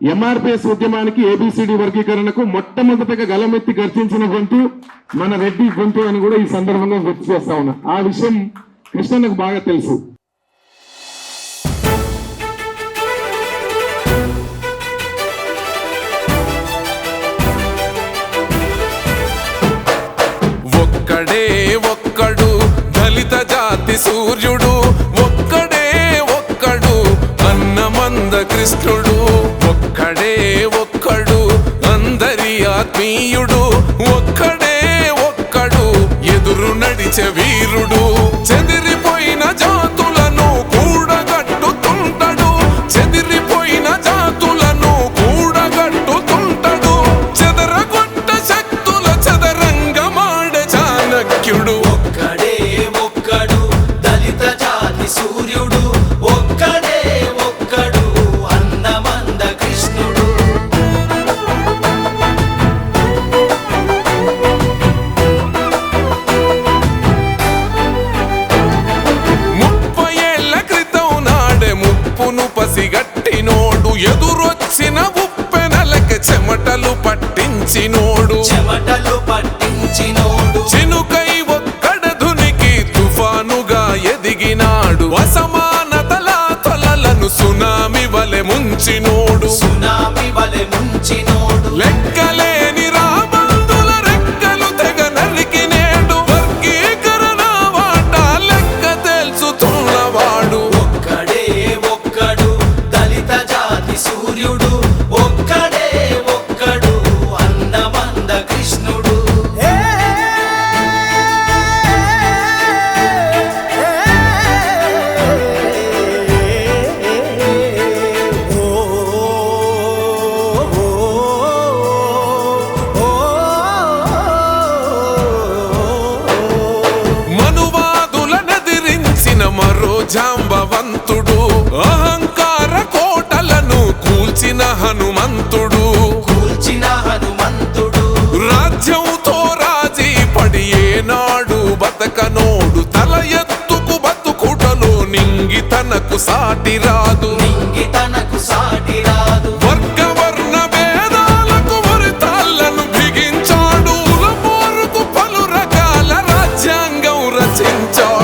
ఎంఆర్పిఎస్ ఉద్యమానికి ఏబిసిడి వర్గీకరణకు మొట్టమొదటగా గలమెత్తి గర్జించిన గొంతు మన రెడ్డి గొంతు అని కూడా ఈ సందర్భంగా గుర్తు చేస్తా ఉన్నా. ఆ విషయం కృష్ణన్నకు బాగా తెలుసు. ఒక్కడే ఒక్కడు దళిత జాతి సూర్యుడు. కృష్ణుడు ఒక్కడే ఒక్కడు అందరి ఆత్మీయుడు ఒక్కడే ఒక్కడు ఎదురు నడిచే వీరుడు చెదిరిపోయిన జాతు పట్టించినోడు. చెమటలు పట్టించినోడు. చినుకై జాంబవంతుడు. అహంకార కోటలను కూల్చిన హనుమంతుడు. కూల్చిన హనుమంతుడు. రాజ్యంతో రాజీ పడి ఏనాడు బతకనోడు. తల ఎత్తుకు బతుకుటలో నింగి తనకు సాటి రాదు. నింగి తనకు సాటి రాదు. వర్గవర్ణ భేదాలకు ఉరితాళ్ళను బిగించాడు. పోరుకు పలు రకాల రాజ్యాంగం రచించాడు.